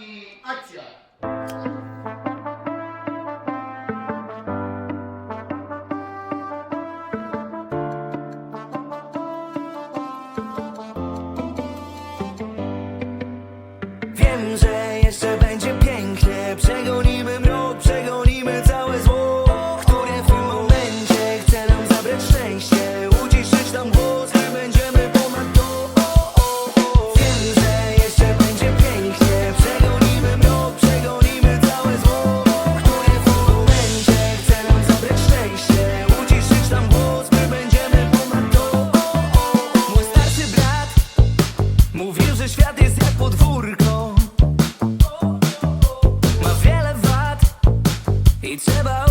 i akcja! Wiem, że świat jest jak podwórko. Ma wiele wad i trzeba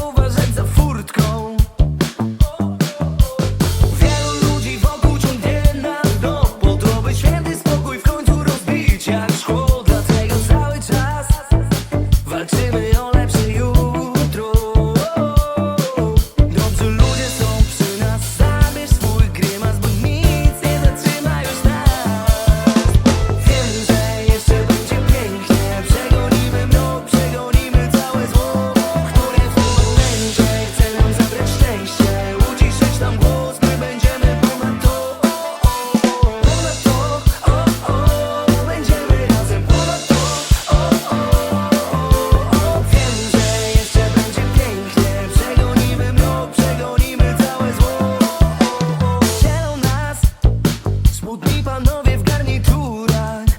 w garniturach.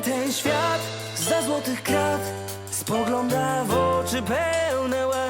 ten świat za złotych krat spogląda w oczy pełne łez.